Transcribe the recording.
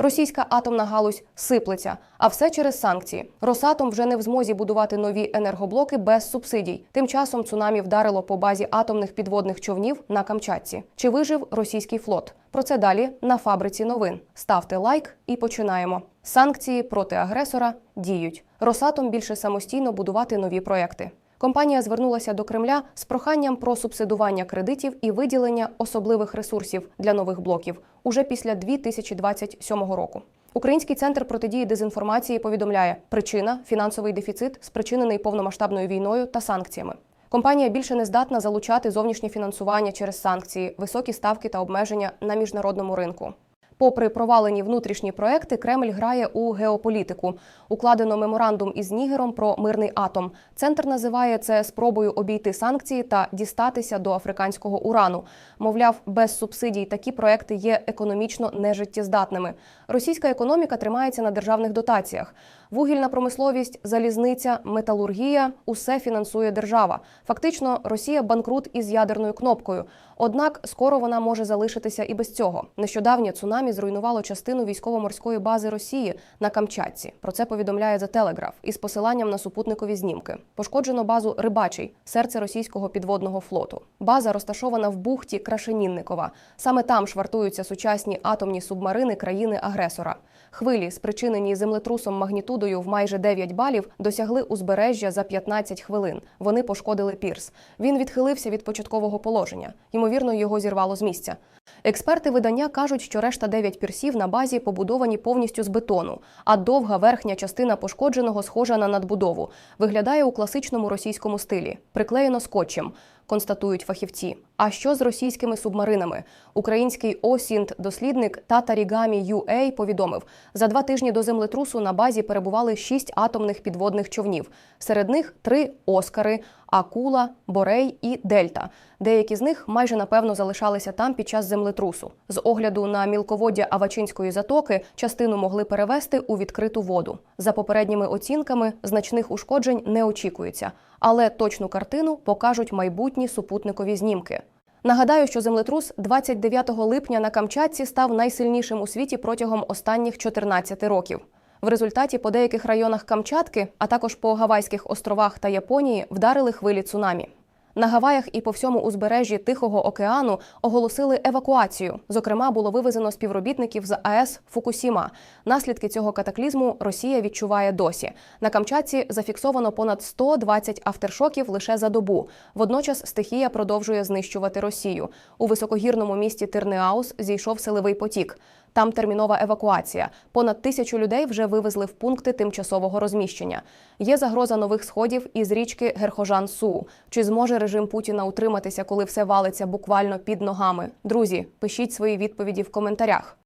Російська атомна галузь сиплеться, а все через санкції. Росатом вже не в змозі будувати нові енергоблоки без субсидій. Тим часом цунамі вдарило по базі атомних підводних човнів на Камчатці. Чи вижив російський флот? Про це далі на фабриці новин. Ставте лайк і починаємо. Санкції проти агресора діють. Росатом більше самостійно будувати нові проекти. Компанія звернулася до Кремля з проханням про субсидування кредитів і виділення особливих ресурсів для нових блоків уже після 2027 року. Український центр протидії дезінформації повідомляє, причина фінансовий дефіцит, спричинений повномасштабною війною та санкціями. Компанія більше не здатна залучати зовнішнє фінансування через санкції, високі ставки та обмеження на міжнародному ринку. Попри провалені внутрішні проекти, Кремль грає у геополітику. Укладено меморандум із Нігером про мирний атом. Центр називає це спробою обійти санкції та дістатися до африканського урану. Мовляв, без субсидій такі проекти є економічно нежиттєздатними. Російська економіка тримається на державних дотаціях. Вугільна промисловість, залізниця, металургія усе фінансує держава. Фактично, Росія банкрут із ядерною кнопкою. Однак скоро вона може залишитися і без цього. Нещодавнє цунамі зруйнувало частину військово-морської бази Росії на Камчатці. Про це повідомляє The Telegraph із посиланням на супутникові знімки. Пошкоджено базу Рибачий, серце російського підводного флоту. База розташована в бухті Крашенінникова. Саме там швартуються сучасні атомні субмарини країни-агресора. Хвилі, спричинені землетрусом магнітудою в майже 9 балів, досягли узбережжя за 15 хвилин. Вони пошкодили пірс. Він відхилився від початкового положення. Ймовірно, його зірвало з місця. Експерти видання кажуть, що решта 9 пірсів на базі побудовані повністю з бетону, а довга верхня частина пошкодженого схожа на надбудову. Виглядає у класичному російському стилі, приклеєно скотчем. Констатують фахівці. А що з російськими субмаринами? Український осінт дослідник Татарігамі UA повідомив, за два тижні до землетрусу на базі перебували шість атомних підводних човнів. Серед них три Оскари, Акула, Борей і Дельта. Деякі з них майже напевно залишалися там під час землетрусу. З огляду на мілководдя Авачинської затоки частину могли перевести у відкриту воду. За попередніми оцінками значних ушкоджень не очікується, але точну картину покажуть майбутні супутникові знімки. Нагадаю, що землетрус 29 липня на Камчатці став найсильнішим у світі протягом останніх 14 років. В результаті по деяких районах Камчатки, а також по Гавайських островах та Японії вдарили хвилі цунамі. На Гаваях і по всьому узбережжі Тихого океану оголосили евакуацію. Зокрема, було вивезено співробітників з АЕС Фукусіма. Наслідки цього катаклізму Росія відчуває досі. На Камчатці зафіксовано понад 120 автершоків лише за добу. Водночас стихія продовжує знищувати Росію. У високогірному місті Тирнеаус зійшов силовий потік. Там термінова евакуація. Понад тисячу людей вже вивезли в пункти тимчасового розміщення. Є загроза нових сходів із річки Герхожан Су. Чи зможе режим Путіна утриматися, коли все валиться буквально під ногами? Друзі, пишіть свої відповіді в коментарях.